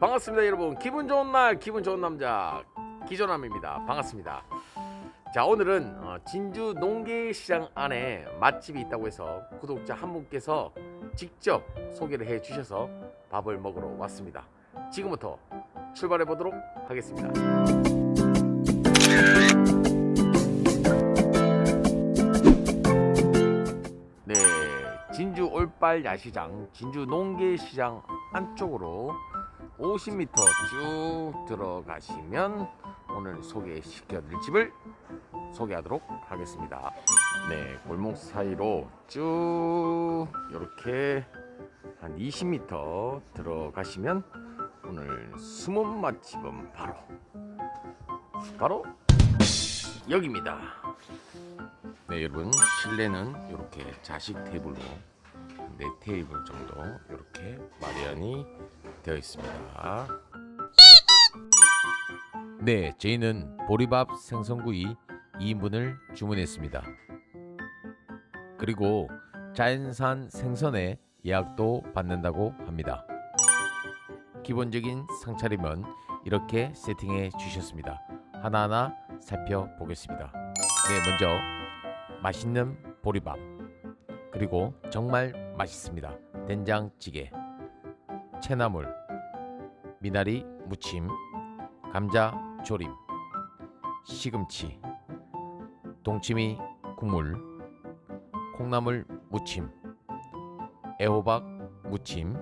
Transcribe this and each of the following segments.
반갑습니다 여러분. 기분 좋은 날 기분 좋은 남자. 기조남입니다. 반갑습니다. 자 오늘은 어, 진주 농계시장 안에 맛집이 있다고 해서 구독자 한 분께서 직접 소개를 해 주셔서 밥을 먹으러 왔습니다. 지금부터 출발해 보도록 하겠습니다. 네 진주 올빨 야시장 진주 농계시장 안쪽으로 50m 쭉 들어가시면 오늘 소개시켜드릴 집을 소개하도록 하겠습니다. 네, 골목 사이로 쭉 이렇게 한 20m 들어가시면 오늘 숨은 맛집은 바로 바로 여기입니다. 네, 여러분 실내는 이렇게 자식 테이블로 네 테이블 정도 이렇게 마련이 되어 있습니다. 네, 저희는 보리밥 생선구이 2인분을 주문했습니다. 그리고 자연산 생선에 예약도 받는다고 합니다. 기본적인 상차림은 이렇게 세팅해 주셨습니다. 하나하나 살펴보겠습니다. 네, 먼저 맛있는 보리밥 그리고 정말 맛있습니다. 된장찌개, 채나물, 미나리 무침, 감자 조림, 시금치, 동치미 국물, 콩나물 무침, 애호박 무침,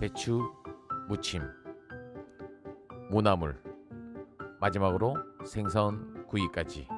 배추 무침, 무나물, 마지막으로 생선 구이까지.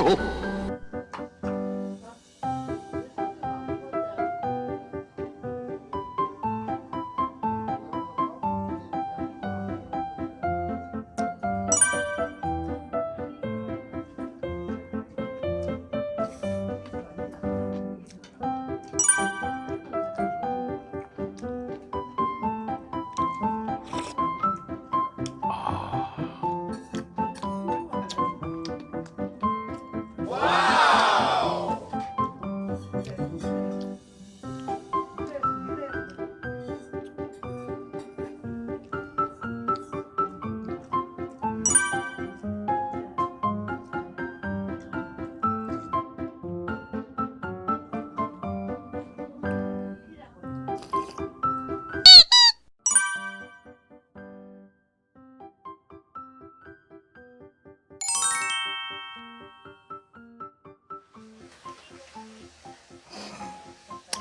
ど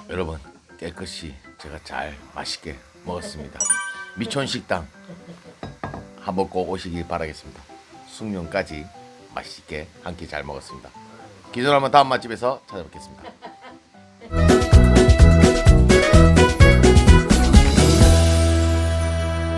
여러분 깨끗이 제가 잘 맛있게 먹었습니다. 미촌 식당 한번 꼭 오시기 바라겠습니다. 숙련까지 맛있게 한 끼 잘 먹었습니다. 기존 한번 다음 맛집에서 찾아뵙겠습니다.